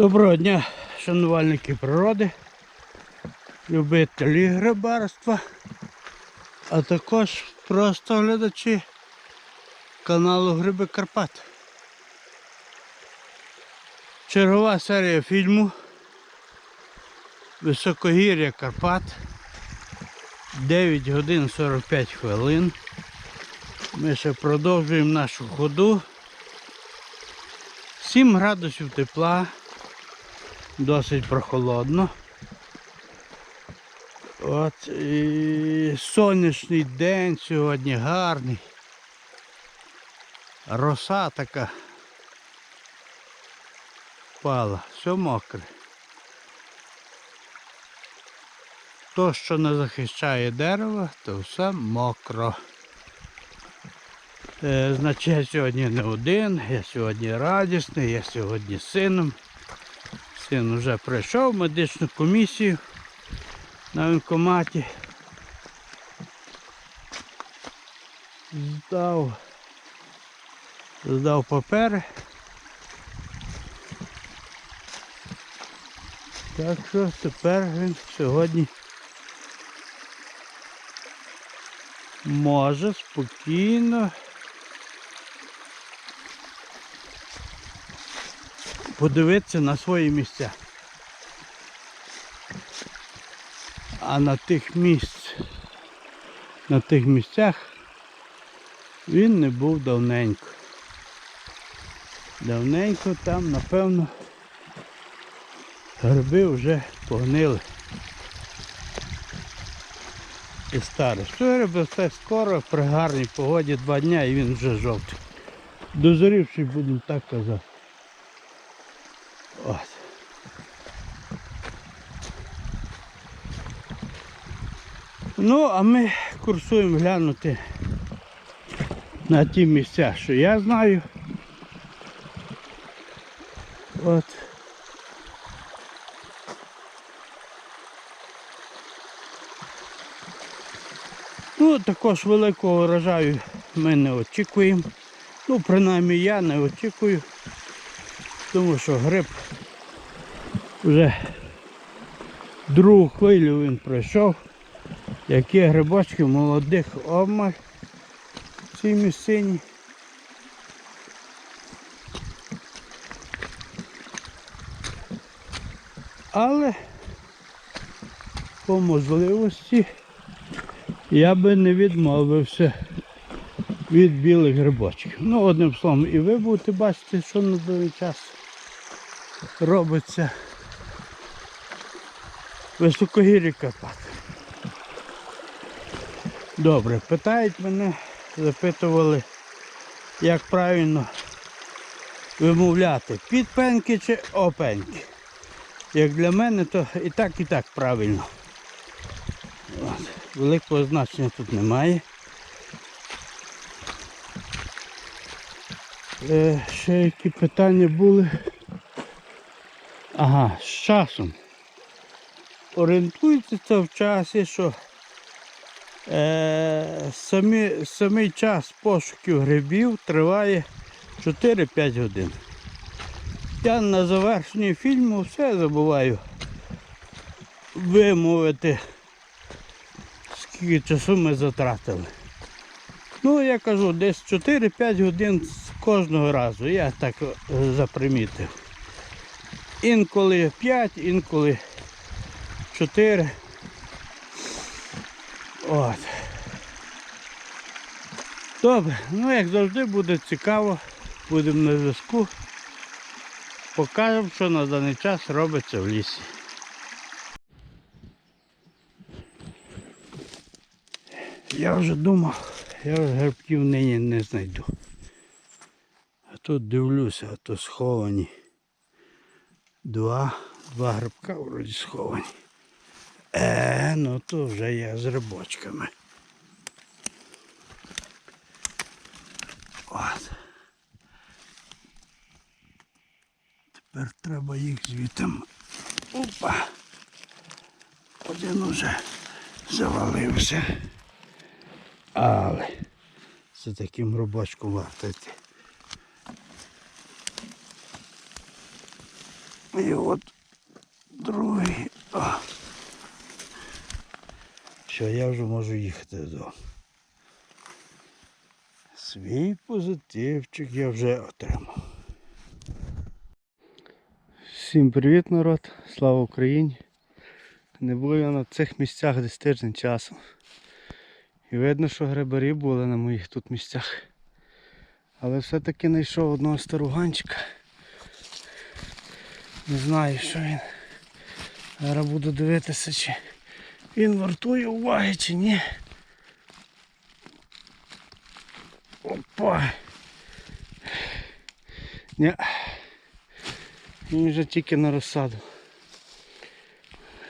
Доброго дня, шанувальники природи, любителі грибарства, а також просто глядачі каналу Гриби Карпат. Чергова серія фільму Високогір'я Карпат. 9 годин 45 хвилин. Ми ще продовжуємо нашу ходу. 7 градусів тепла. Досить прохолодно. От і сонячний день сьогодні гарний. Роса така впала, все мокре. То, що не захищає дерево, то все мокро. Е, значить, я сьогодні не один, я сьогодні радісний, я сьогодні з сином. Син вже пройшов медичну комісію на воєнкоматі. Здав, здав папери. Так що тепер він сьогодні може спокійно подивитися на свої місця. А на тих місць, на тих місцях він не був давненько. Давненько там, напевно, гриби вже погнили. І старе. Що гриби все скоро, при гарній погоді два дня і він вже жовтий. Дозорівши, будемо так казати. Ну, а ми курсуємо глянути на ті місця, що я знаю. От. Ну, також великого врожаю ми не очікуємо. Ну, принаймні я не очікую, тому що гриб вже другу хвилю він пройшов. Які грибочки молодих обмаль в цій місцині. Але по можливості я би не відмовився від білих грибочків. Ну, одним словом, і ви будете бачити, що на даний час робиться високогір'я Карпат. Добре, питають мене, запитували, як правильно вимовляти, підпеньки чи опеньки. Як для мене, то і так, і так правильно. От. Великого значення тут немає. Е, ще які питання були. Ага, з часом. Орієнтуйтеся в часі, що е, самі, самий час пошуків грибів триває 4-5 годин. Я на завершенні фільму все забуваю вимовити, скільки часу ми затратили. Ну, я кажу, десь 4-5 годин з кожного разу. Я так е, запримітив. Інколи 5, інколи 4. От. Добре, ну як завжди буде цікаво, будемо на зв'язку. Покажемо, що на даний час робиться в лісі. Я вже думав, я вже грибків нині не знайду. А тут дивлюся, а то сховані. Два, два грибка вроді сховані. Е, ну то вже я з рибочками. От. Тепер треба їх звітом. Опа. Один уже завалився. Але за таким робочком варто йти. І от другий. О. Все, я вже можу їхати додому. Свій позитивчик я вже отримав. Всім привіт, народ! Слава Україні! Не був я на цих місцях десь тиждень часу. І видно, що грибарі були на моїх тут місцях. Але все-таки знайшов одного старуганчика. Не знаю, що він. Зараз буду дивитися, чи він вартує уваги, чи ні. Опа! Ні. Він вже тільки на розсаду.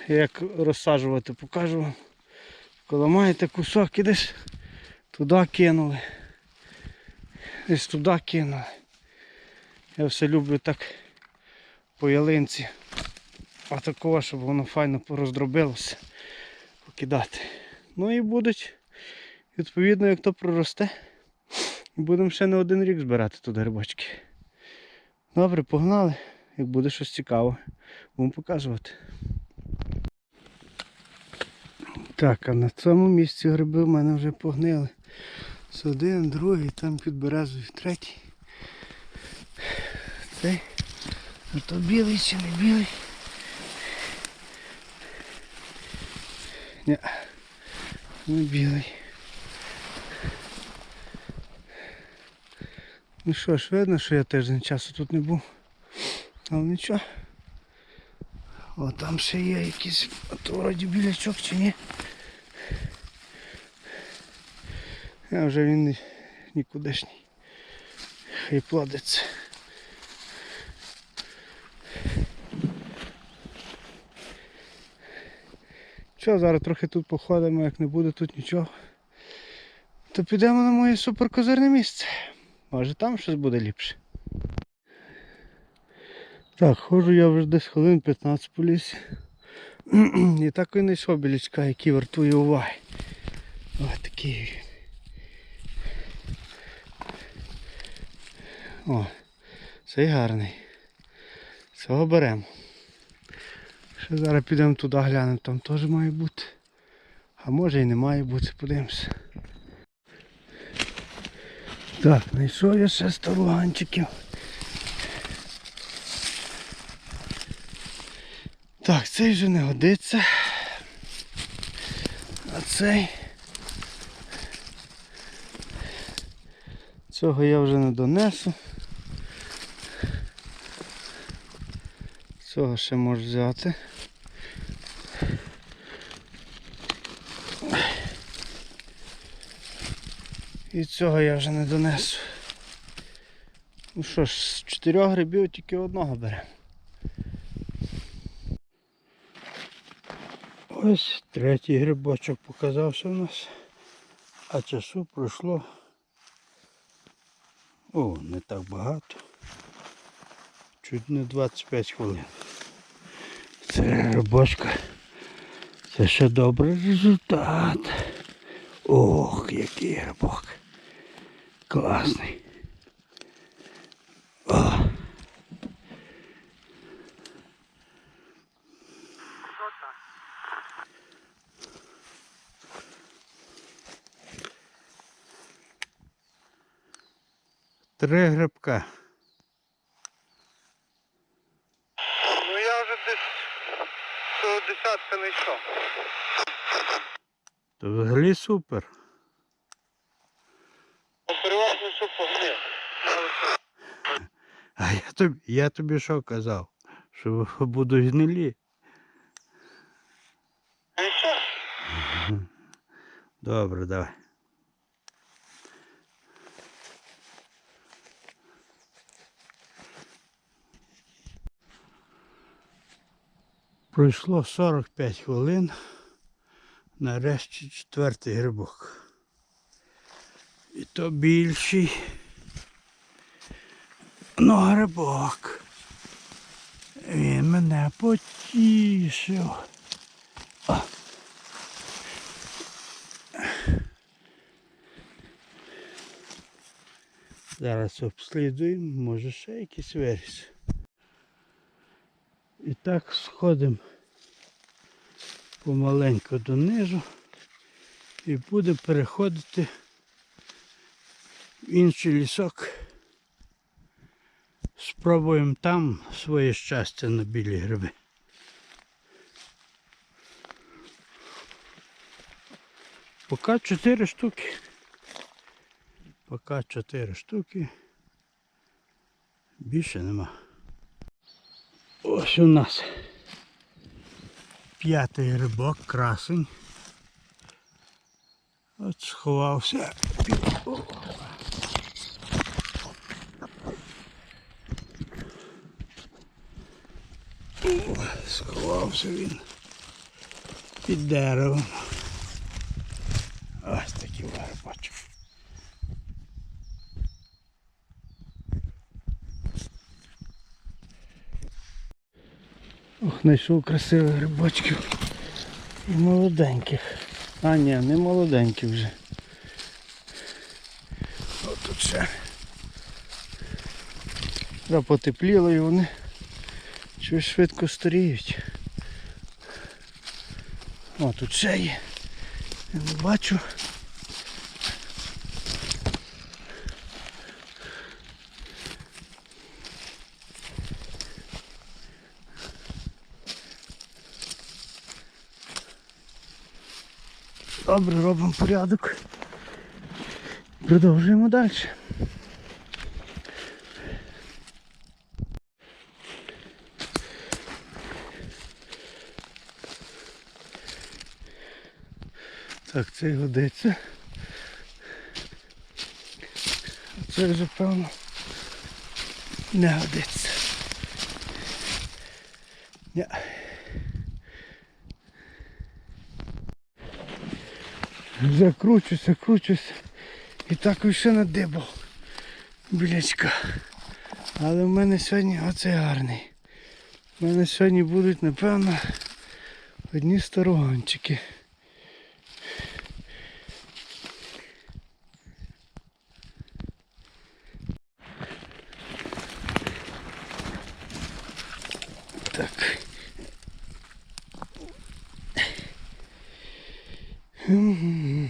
Як розсаджувати, покажу вам. Коли маєте кусок, ідеш, туди кинули. Десь туди кинули. Я все люблю так по ялинці. А такого, щоб воно файно роздробилося, покидати. Ну і будуть, відповідно, як то проросте. Будемо ще не один рік збирати тут грибочки. Добре, погнали. Як буде щось цікаве, будемо показувати. Так, а на цьому місці гриби в мене вже погнили. Це один, другий, там під березою третій. Цей. А то білий чи не білий. Не білий. Ну що ж, видно, що я тиждень часу тут не був. Але нічого. О, там ще є якийсь, то вроді білячок чи ні. А вже він ні- нікудишній. Хай плодиться. Що, зараз трохи тут походимо, як не буде тут нічого. То підемо на моє суперкозирне місце. Може там щось буде ліпше. Так, ходжу я вже десь хвилин 15 по лісі. І так і знайшов білячка, який вартує уваги. Ось такий. О, цей гарний. Цього беремо. Ще зараз підемо туди глянемо, там теж має бути. А може і не має бути, подивимося. Так, знайшов я ще старуганчиків. Так, цей вже не годиться. А цей. Цього я вже не донесу. Цього ще можу взяти. І цього я вже не донесу. Ну що ж, з чотирьох грибів тільки одного беремо. Ось третій грибочок показався у нас. А часу пройшло. О, не так багато. Чуть не 25 хвилин. Це грибочка. Це ще добрий результат. Ох, який грибок. Класний. О. Три грибка. Ну я вже десь до десятка не йшов. То взагалі супер. Ну, Переважно, що погнив. А я тобі, я тобі що казав? Що будуть гнилі. Ну? Добре, давай. Пройшло 45 хвилин. Нарешті четвертий грибок. І то більший. Ну, грибок. Він мене потішив. О. Зараз обслідуємо, може ще якийсь виріс. І так сходимо помаленьку донизу і будемо переходити в інший лісок. Спробуємо там своє щастя на білі гриби. Поки чотири штуки. Поки чотири штуки. Більше нема. Ось у нас п'ятий рибок, красень. От сховався. Сховався він під деревом. Ось такий гарбачок. Ох, знайшов красивих грибочків. І молоденьких. А ні, не молоденькі вже. От тут ще. Вже потепліло і вони щось швидко старіють. О, тут ще є. Я не бачу. Добре, робимо порядок. Продовжуємо далі. Так, це годиться. А це вже певно не годиться. Ня. Вже кручуся, кручуся. І так ще надибав білячка. Але в мене сьогодні оцей гарний. У мене сьогодні будуть, напевно, одні старогончики. Так. Не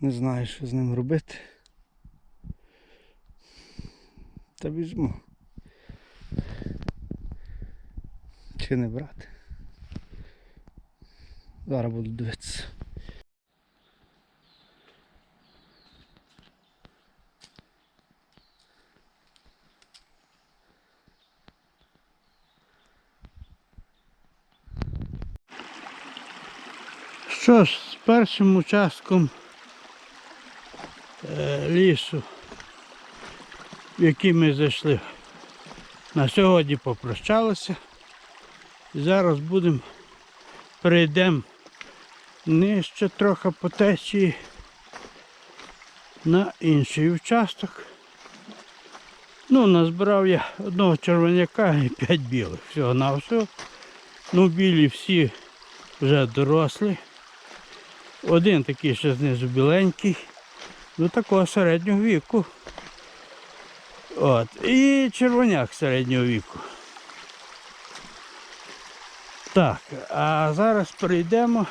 знаю, що з ним робити. Та візьму. Чи не брати? Зараз буду дивитися. Що ж, з першим участком е, лісу, в який ми зайшли, на сьогодні попрощалися. Зараз будемо перейдемо нижче трохи по течії на інший участок. Ну, назбирав я одного червоняка і п'ять білих. Всього на все. Ну, білі всі вже дорослі. Один такий ще знизу біленький, до такого середнього віку. От. І червоняк середнього віку. Так, а зараз перейдемо.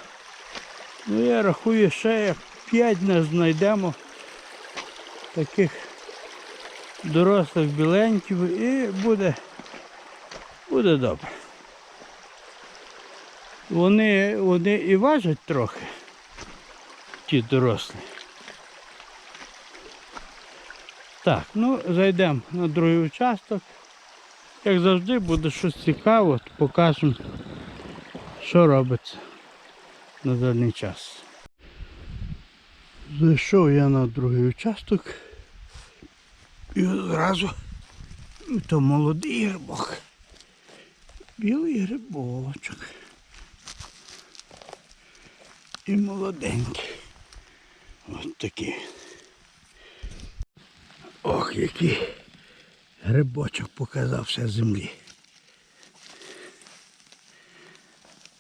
Ну я рахую, ще як 5 не знайдемо таких дорослих біленьків і буде, буде добре. Вони, вони і важать трохи ті дорослі. Так, ну зайдемо на другий участок. Як завжди буде щось цікаве, покажемо, що робиться на даний час. Зайшов я на другий участок і одразу то молодий грибок. Білий грибочок. І молоденький. От такий. Ох, який грибочок показався землі.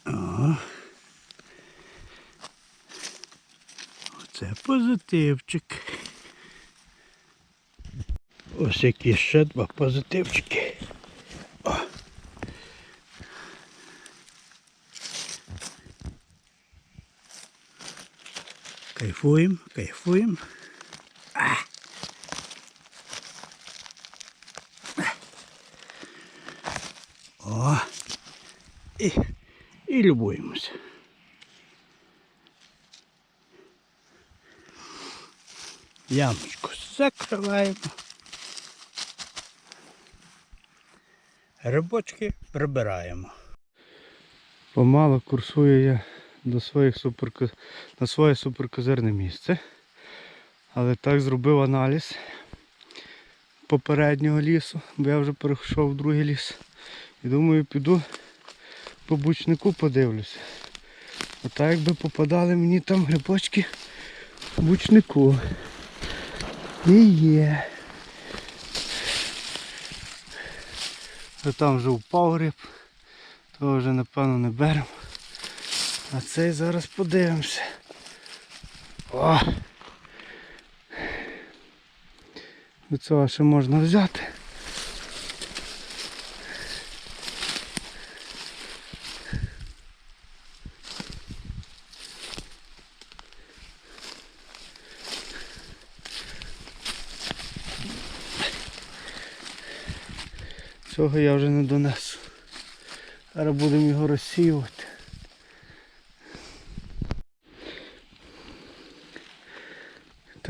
О. Оце позитивчик. Ось які ще два позитивчики. О. Кайфуємо, кайфуємо. О. І, і любуємося. Ямочку закриваємо. Рибочки прибираємо. Помало курсую я до своїх суперко... на своє суперкозирне місце. Але так зробив аналіз попереднього лісу, бо я вже перейшов в другий ліс. І думаю, піду по бучнику подивлюся. Отак якби попадали мені там грибочки бучнику. І є. А там вже впав гриб. Того вже напевно не беремо. А цей зараз подивимося. О! До цього ще можна взяти. Цього я вже не донесу. Зараз будемо його розсіювати.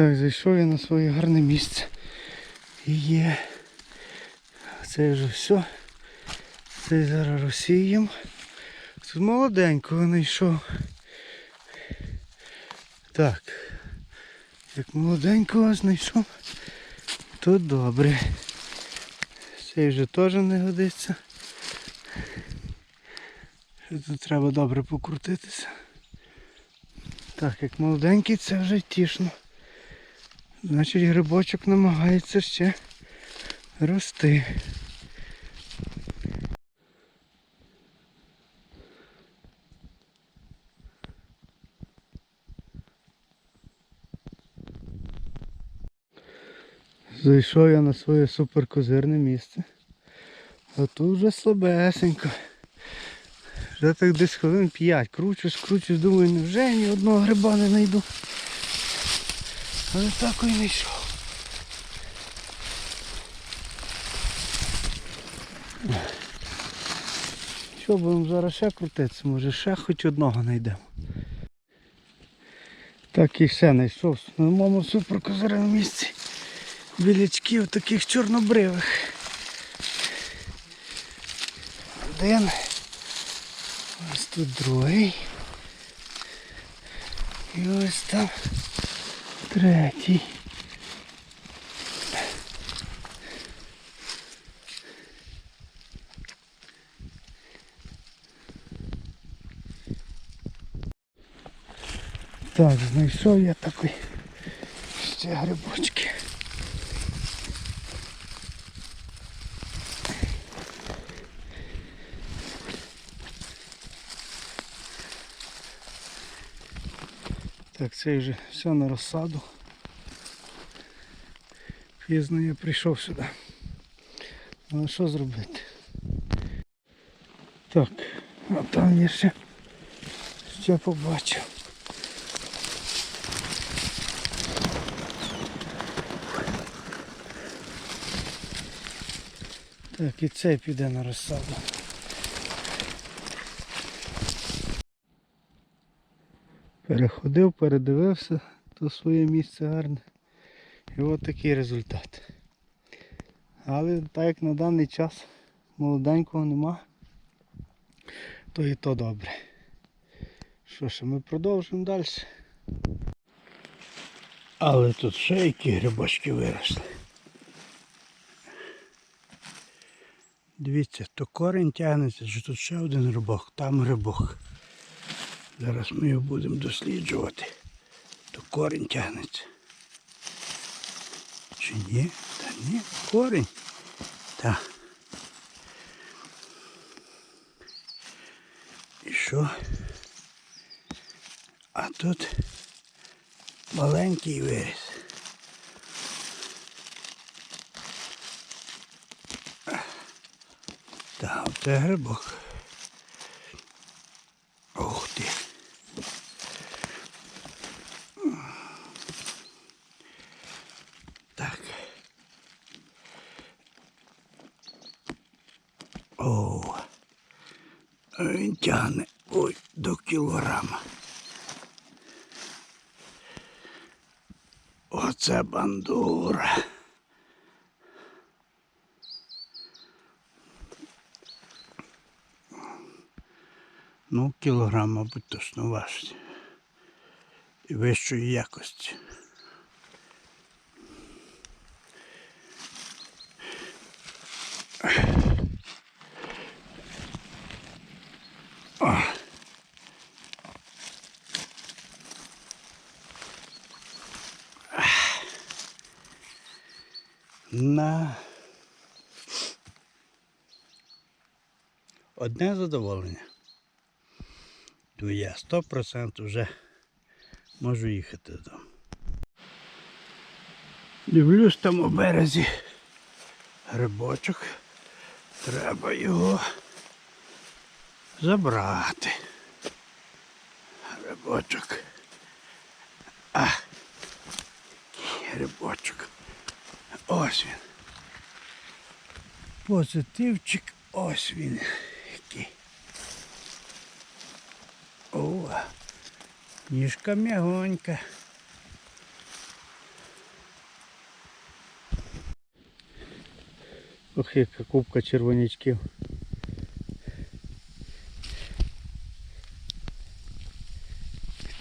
Так, зайшов я на своє гарне місце. І є. Це вже все. Це зараз розсіємо. Тут молоденького знайшов. Так. Як молоденького знайшов, то добре. Цей вже теж не годиться. Тут треба добре покрутитися. Так, як молоденький, це вже тішно. Значить грибочок намагається ще рости. Зайшов я на своє суперкозирне місце. А тут вже слабесенько. Вже так десь хвилин 5. Кручусь, кручусь, думаю, невже ні одного гриба не знайду. Але так і не йшов. Що будемо зараз ще крутитися, може ще хоч одного знайдемо. Так і ще знайшов на моєму суперкозирному місці. Білячків таких чорнобривих. Один. Ось тут другий. І ось там третій. Так, знайшов я такий ще грибочки. Так, це вже все на розсаду. Пізно я прийшов сюди. Ну а що зробити? Так, а там я ще, ще побачив. Так, і цей піде на розсаду. Переходив, передивився то своє місце гарне. І от такий результат. Але так як на даний час молоденького нема, то і то добре. Що ж, ми продовжуємо далі. Але тут ще які грибочки виросли. Дивіться, то корінь тягнеться, що тут ще один грибок, там грибок. Зараз ми його будемо досліджувати. То корінь тягнеться. Чи ні? Та ні, корінь. Так. І що? А тут маленький виріс. Так, це грибок. Тягне ой, до кілограма. Оце бандура. Ну, кілограм, мабуть, точно важить. І вищої якості. Одне задоволення. То я 100% вже можу їхати додому. Дивлюсь там у березі грибочок. Треба його забрати. Грибочок. А, грибочок. Ось він. Позитивчик, ось він. Який. О, ніжка м'ягонька. Ох, яка кубка червонячків.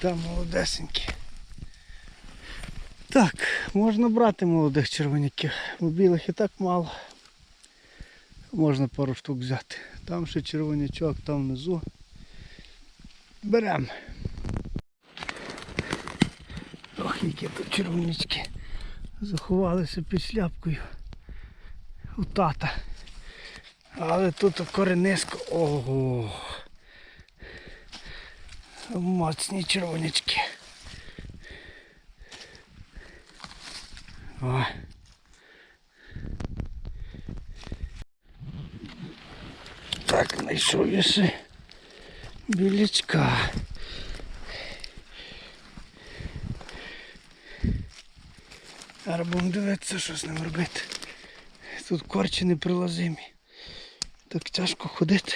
Там молодесенькі. Так, можна брати молодих червоняків, бо білих і так мало. Можна пару штук взяти. Там ще червонячок, там внизу. Беремо. Ох, які тут червонячки. Заховалися під шляпкою у тата. Але тут корениско. Ого. Моцні червонячки. О. Так, знайшов я ще білячка. Зараз будемо дивитися, що з ним робити. Тут корчі неприлазимі. Так тяжко ходити.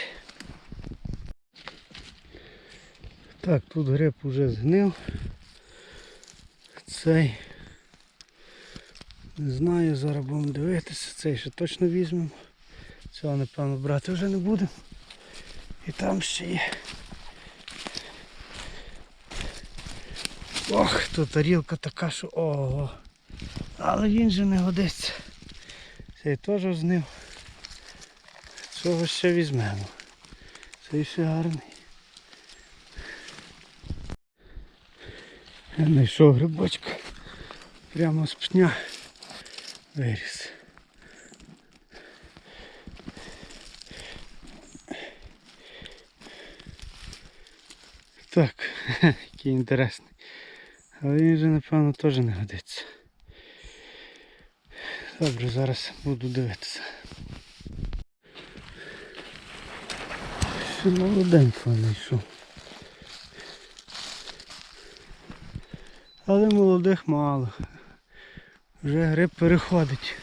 Так, тут гриб уже згнив. Цей. Не знаю, зараз будемо дивитися, цей ще точно візьмемо. Цього напевно брати вже не будемо. І там ще є. Ох, тут тарілка така, що ого. Але він же не годиться. Цей теж знив. Цього ще візьмемо. Цей ще гарний. Я знайшов грибочка. Прямо з пня виріс. Так, який інтересний. Але він же напевно теж не годиться. Добре, зараз буду дивитися. Ще молоденького знайшов. Але молодих мало. Вже гриб переходить.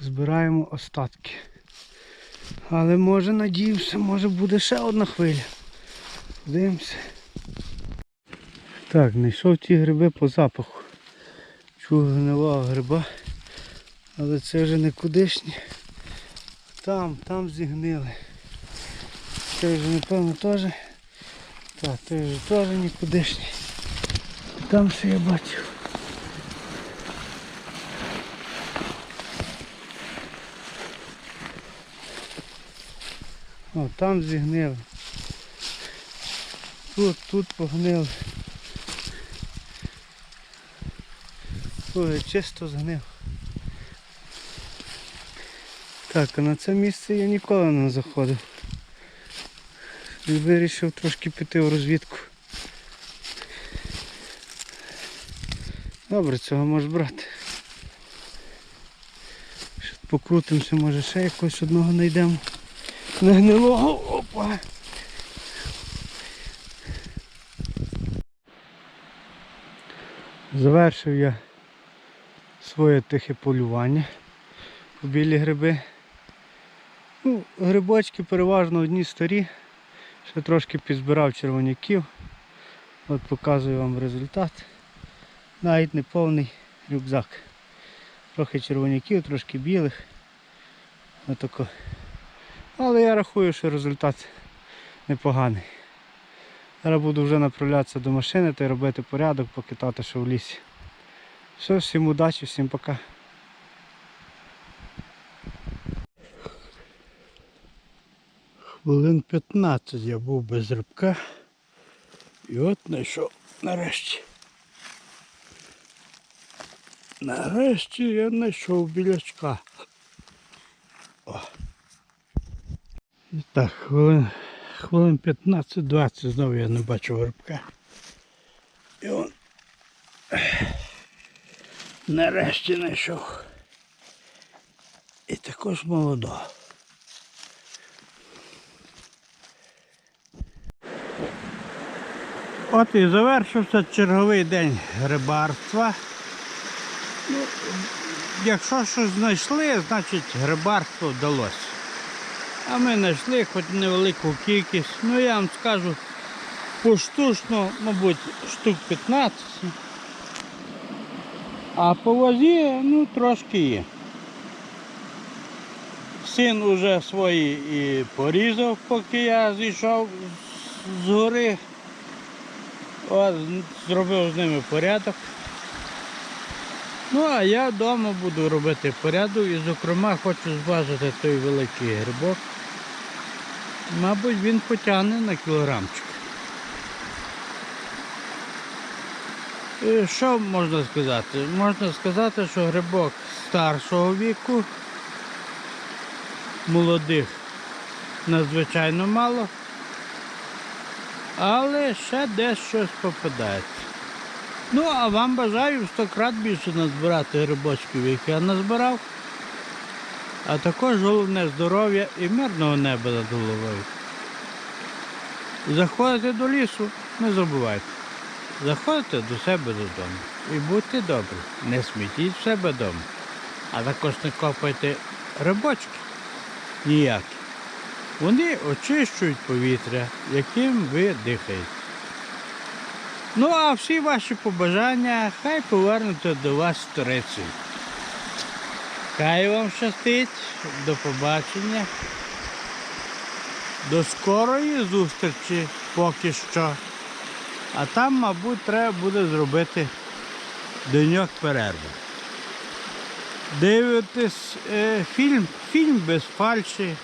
Збираємо остатки. Але може надіюся, може буде ще одна хвиля. Дивимося. Так, знайшов ті гриби по запаху. Чув гнилого гриба. Але це вже не кудишні. Там, там зігнили. Це вже напевно теж. Так, це вже теж нікудишній. Там ще я бачив. О, там зігнили. Тут, тут погнили. Ой, чисто згнив. Так, а на це місце я ніколи не заходив. І вирішив трошки піти в розвідку. Добре, цього можеш брати. Покрутимося, може ще якогось одного знайдемо. Не гнилого. Опа. Завершив я своє тихе полювання у білі гриби. Ну, грибочки переважно одні старі. Ще трошки підзбирав червоняків. От показую вам результат. Навіть не повний рюкзак. Трохи червоняків, трошки білих. Отако. Але я рахую, що результат непоганий. Зараз буду вже направлятися до машини та й робити порядок, покидати що в лісі. Все, всім удачі, всім пока. Хвилин 15 я був без рибка. І от знайшов нарешті. Нарешті я знайшов білячка. О. І так, хвилин, хвилин 15-20 знову я не бачив рибка. І он нарешті знайшов. І також молодого. От і завершився черговий день грибарства. Ну, якщо щось знайшли, значить грибарство вдалося. А ми знайшли хоч невелику кількість. Ну я вам скажу, поштучно, мабуть, штук 15. А по вазі, ну, трошки є. Син уже свої і порізав, поки я зійшов з- гори. От, зробив з ними порядок. Ну, а я вдома буду робити порядок і, зокрема, хочу зважити той великий грибок. Мабуть, він потягне на кілограмчик. Що можна сказати? Можна сказати, що грибок старшого віку, молодих надзвичайно мало. Але ще десь щось попадається. Ну, а вам бажаю в 100 крат більше назбирати грибочків, як я назбирав. А також головне здоров'я і мирного неба над головою. Заходите до лісу, не забувайте. Заходите до себе додому. І будьте добрі. Не смітіть в себе вдома. А також не копайте грибочки ніякі. Вони очищують повітря, яким ви дихаєте. Ну, а всі ваші побажання хай повернуться до вас сторицею. Хай вам щастить, до побачення. До скорої зустрічі поки що. А там, мабуть, треба буде зробити деньок перерви. Дивитись е, фільм, фільм без фальші.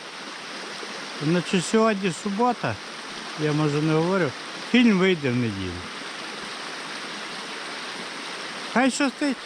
Значить, сьогодні субота, я може не говорю, фільм вийде в неділю. Хай щастить.